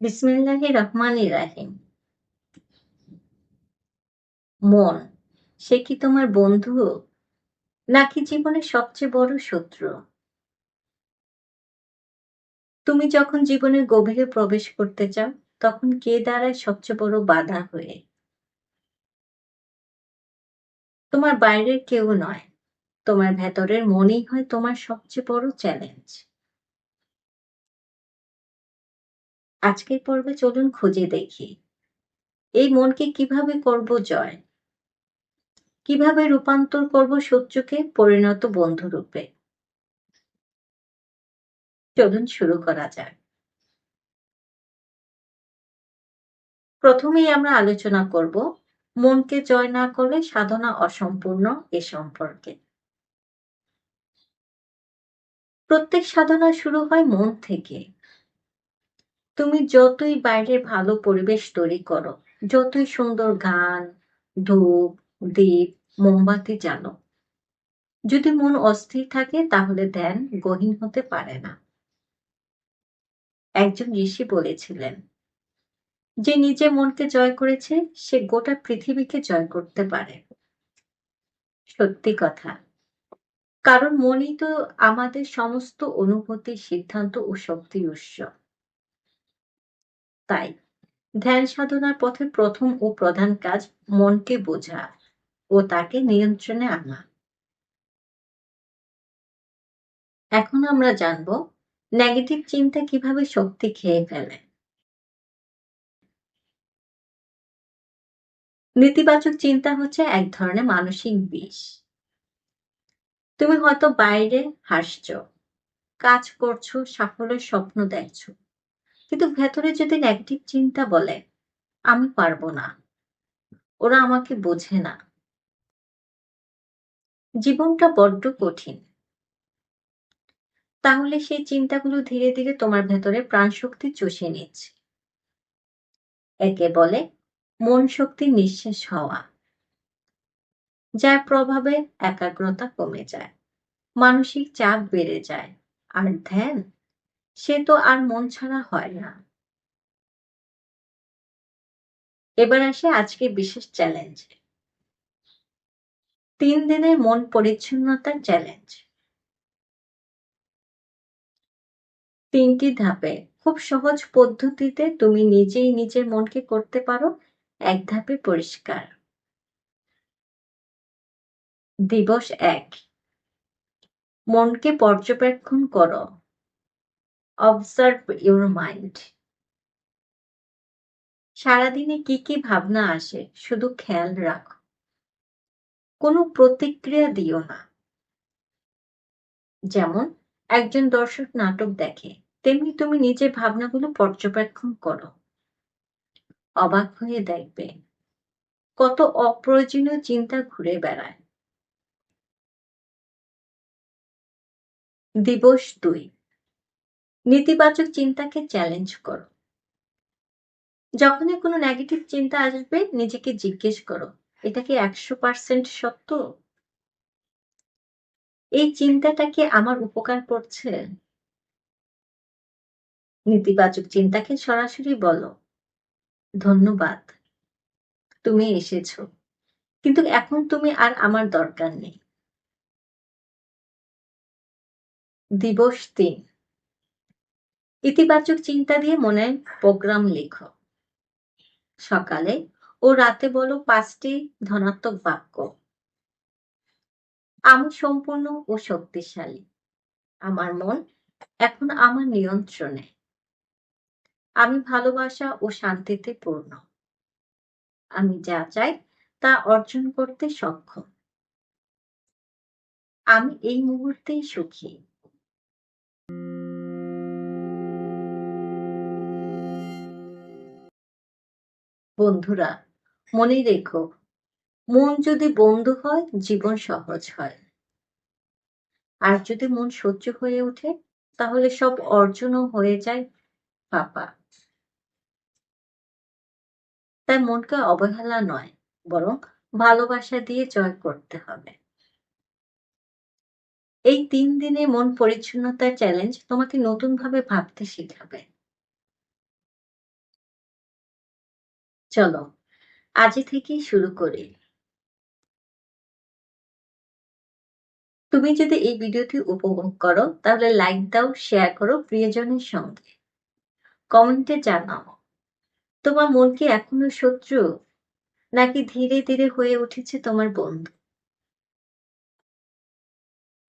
বিসমিল্লাহির রহমানির রাহিম। মন, সে কি তোমার বন্ধু নাকি জীবনের সবচেয়ে বড় শত্রু? তুমি যখন জীবনের গভীরে প্রবেশ করতে চাও, তখন কে দাঁড়ায় সবচেয়ে বড় বাধা হয়ে? তোমার বাইরের কেউ নয়, তোমার ভেতরের মনেই হয় তোমার সবচেয়ে বড় চ্যালেঞ্জ। আজকের পর্বে চলুন খুঁজে দেখি। এই মনকে কীভাবে করব জয়? কীভাবে রূপান্তর করব শত্রুকে পরিণত বন্ধুরূপে? চলুন শুরু করা যাক। প্রথমেই আমরা আলোচনা করব মনকে জয় না করলে সাধনা অসম্পূর্ণ এ সম্পর্কে। প্রত্যেক সাধনা শুরু হয় মন থেকে। তুমি যতই বাইরে ভালো পরিবেশ তৈরি করো, যতই সুন্দর গান, ধূপ, দ্বীপ, মোমবাতি জানো যদি মন অস্থির থাকে, তাহলে ধ্যান গহীন হতে পারে না। একজন ঋষি বলেছিলেন, যে নিজে মনকে জয় করেছে, সে গোটা পৃথিবীকে জয় করতে পারে। সত্যি কথা। কারণ মনই তো আমাদের সমস্ত অনুভূতি, সিদ্ধান্ত ও শক্তির উৎস। তাই। ধ্যান সাধনার পথে প্রথম ও প্রধান কাজ মনকে বোঝা ও তাকে নিয়ন্ত্রণে আনা। এখন আমরা জানব নেগেটিভ চিন্তা কীভাবে শক্তি খেয়ে ফেলে। নেতিবাচক চিন্তা হচ্ছে এক ধরনের মানসিক বিষ। তুমি হয়তো বাইরে হাসছ, কাজ করছ, সাফল্যের স্বপ্ন দেখছ কিন্তু ভেতরে যদি নেগেটিভ চিন্তা বলে, আমি পারব না। ওরা আমাকে বোঝে না। জীবনটা বড্ড কঠিন। তাহলে সেই চিন্তাগুলো ধীরে ধীরে তোমার ভেতরে প্রাণশক্তি চষে নিচ্ছে। একে বলে মন শক্তি নিঃশেষ হওয়া, যার প্রভাবে একাগ্রতা কমে যায়, মানসিক চাপ বেড়ে যায়, আর ধ্যান সে তো আর মন ছাড়া হয় না। এবার আসে আজকে বিশেষ চ্যালেঞ্জ তিন দিনের মন পরিচ্ছন্নতার চ্যালেঞ্জ তিনটি ধাপে, খুব সহজ পদ্ধতিতে তুমি নিজেই নিজের মনকে করতে পারো, এক ধাপে পরিষ্কার। দিবস এক। মনকে পর্যবেক্ষণ করো। অবজার্ভ ইউর মাইন্ড সারাদিনে কি কি ভাবনা আসে, শুধু খেয়াল রাখো। কোনো প্রতিক্রিয়া দিও না। যেমন, একজন দর্শক নাটক দেখে, তেমনি তুমি নিজের ভাবনাগুলো পর্যবেক্ষণ করো। অবাক হয়ে দেখবে, কত অপ্রয়োজনীয় চিন্তা ঘুরে বেড়ায়। দিবস দুই। নেতিবাচক চিন্তাকে চ্যালেঞ্জ করো। যখনই কোনো নেগেটিভ চিন্তা আসবে, নিজেকে জিজ্ঞেস করো, এটা কি একশো পার্সেন্ট সত্য? এই চিন্তাটা কি আমার উপকার করছে? নেতিবাচক চিন্তাকে সরাসরি বলো, ধন্যবাদ, তুমি এসেছ, কিন্তু এখন তুমি আর আমার দরকার নেই। দিবস তিন ইতিবাচক চিন্তা দিয়ে মনে প্রোগ্রাম লেখো। সকালে ও রাতে বলো পাঁচটি ধনাত্মক বাক্য। আমি সম্পূর্ণ ও শক্তিশালী। আমার মন এখন আমার নিয়ন্ত্রণে। আমি ভালোবাসা ও শান্তিতে পূর্ণ। আমি যা চাই তা অর্জন করতে সক্ষম। আমি এই মুহূর্তেই সুখী। বন্ধুরা মনে রেখো, মন যদি বন্ধু হয়, জীবন সহজ হয়। আর যদি মন সহ্য হয়ে ওঠে, তাহলে সব অর্জনও হয়ে যায় পাপা। তাই মনকে অবহেলা নয়, বরং ভালোবাসা দিয়ে জয় করতে হবে। এই তিন দিনে মন পরিচ্ছন্নতার চ্যালেঞ্জ তোমাকে নতুন ভাবে ভাবতে শেখাবে। চলো আজ থেকেই শুরু করি। তুমি যদি এই ভিডিওটি উপভোগ করো, তাহলে লাইক দাও শেয়ার করো প্রিয়জনের সঙ্গে। কমেন্টে জানাও, তোমার মন কি এখনও শত্রু? নাকি ধীরে ধীরে হয়ে উঠেছে তোমার বন্ধু?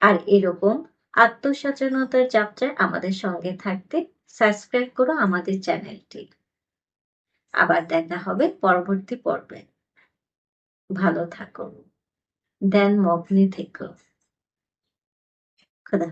আর এরকম আত্মসচেতনতার যাত্রায় আমাদের সঙ্গে থাকতে সাবস্ক্রাইব করো আমাদের চ্যানেলটি আবার দেখা হবে পরবর্তী পর্বে। ভালো থাকো দেন মগ্নে থেকো খুদা